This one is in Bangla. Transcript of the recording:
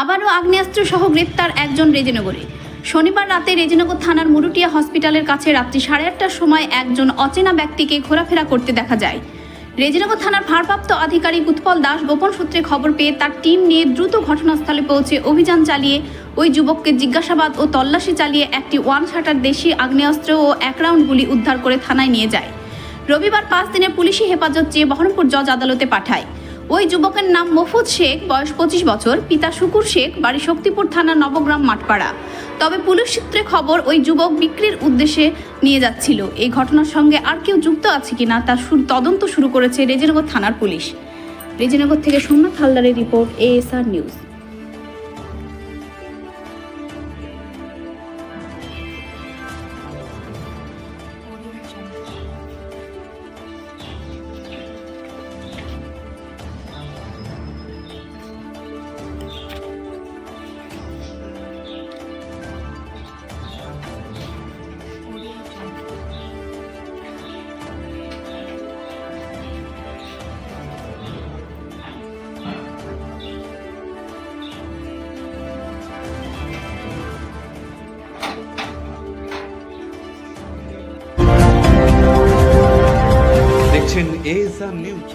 আবারও আগ্নেয়াস্ত্র সহ গ্রেপ্তার একজন রেজিনগরে। শনিবার রাতে রেজিনগর থানার মুরুটিয়া হসপিটালের কাছে রাত্রি সাড়ে আটটার সময় একজন অচেনা ব্যক্তিকে ঘোরাফেরা করতে দেখা যায়। রেজিনগর থানার ভারপ্রাপ্ত আধিকারিক উৎপল দাস গোপন সূত্রে খবর পেয়ে তার টিম নিয়ে দ্রুত ঘটনাস্থলে পৌঁছে অভিযান চালিয়ে ওই যুবককে জিজ্ঞাসাবাদ ও তল্লাশি চালিয়ে একটি ওয়ান শাটার দেশি আগ্নেয়াস্ত্র ও এক রাউন্ড গুলি উদ্ধার করে থানায় নিয়ে যায়। রবিবার পাঁচ দিনের পুলিশি হেফাজত চেয়ে বহরমপুর জজ আদালতে পাঠায়। ওই যুবকের নাম মফুজ শেখ, বয়স পঁচিশ বছর। পিতা শুকুর শেখ, বাড়ি শক্তিপুর থানা নবগ্রাম মাঠপাড়া। তবে পুলিশ সূত্রে খবর, ওই যুবক বিক্রির উদ্দেশ্যে নিয়ে যাচ্ছিল। এই ঘটনার সঙ্গে আর কেউ যুক্ত আছে কিনা তার তদন্ত শুরু করেছে রেজেনগর থানার পুলিশ। রেজেনগর থেকে সোমনাথ হালদারের রিপোর্ট, এএসআর নিউজ। দেখছেন এএসআর নিউজ